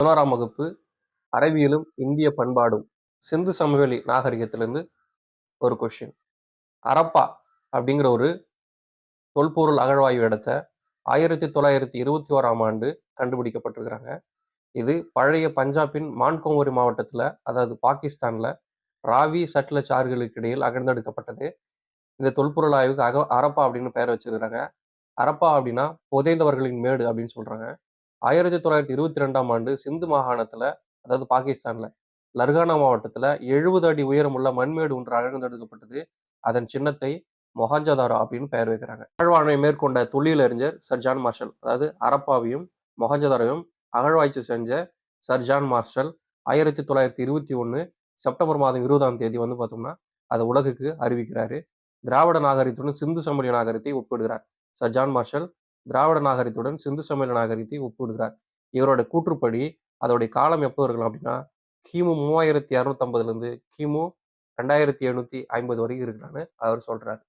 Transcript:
பதினோராம் வகுப்பு அறிவியலும் இந்திய பண்பாடும். சிந்து சமவெளி நாகரிகத்திலிருந்து ஒரு கொஷின் அரப்பா அப்படிங்கிற ஒரு தொல்பொருள் அகழ்வாய்வு இடத்த ஆயிரத்தி தொள்ளாயிரத்தி இருபத்தி ஓராம் ஆண்டு கண்டுபிடிக்கப்பட்டிருக்கிறாங்க. இது பழைய பஞ்சாபின் மான்கோமரி மாவட்டத்தில் அதாவது பாகிஸ்தானில் ராவி சட்லஜ் ஆறுகளுக்கு இடையில் அகழ்ந்தெடுக்கப்பட்டது. இந்த தொல்பொருள் ஆய்வுக்கு அக அரப்பா அப்படின்னு பெயர் வச்சிருக்கிறாங்க. அரப்பா அப்படின்னா புதைந்தவர்களின் மேடு அப்படின்னு சொல்றாங்க. ஆயிரத்தி தொள்ளாயிரத்தி இருபத்தி ரெண்டாம் ஆண்டு சிந்து மாகாணத்துல அதாவது பாகிஸ்தான்ல லர்கானா மாவட்டத்துல எழுபது அடி உயரமுள்ள மண்மேடு ஒன்று அகழ்ந்தெடுக்கப்பட்டது. அதன் சின்னத்தை மொஹஞ்சதாரோ அப்படின்னு பெயர் வைக்கிறாங்க. அகழ்வாய்வை மேற்கொண்ட தொழிலறிஞர் சர் ஜான் மார்ஷல் அதாவது அரப்பாவையும் மொஹஞ்சதாரையும் அகழ்வாய்ச்சி செஞ்ச சர் ஜான் மார்ஷல் ஆயிரத்தி தொள்ளாயிரத்தி இருபத்தி ஒன்று செப்டம்பர் மாதம் இருபதாம் தேதி வந்து பார்த்தோம்னா அதை உலகுக்கு அறிவிக்கிறாரு. திராவிட நாகரிகத்துடன் சிந்து சமவெளி நாகரிகத்தை ஒப்பிடுகிறார் சர் ஜான் மார்ஷல். திராவிட நாகரிகத்துடன் சிந்து சமையல் நாகரிகத்தை ஒப்பிடுகிறார். இவரோட கூற்றுப்படி அதோடைய காலம் எப்போ இருக்கலாம் அப்படின்னா கிமு மூவாயிரத்தி இரநூத்தம்பதுலேருந்து கிமு ரெண்டாயிரத்தி எழுநூத்தி ஐம்பது வரைக்கும் இருக்கிறான்னு அவர் சொல்றாரு.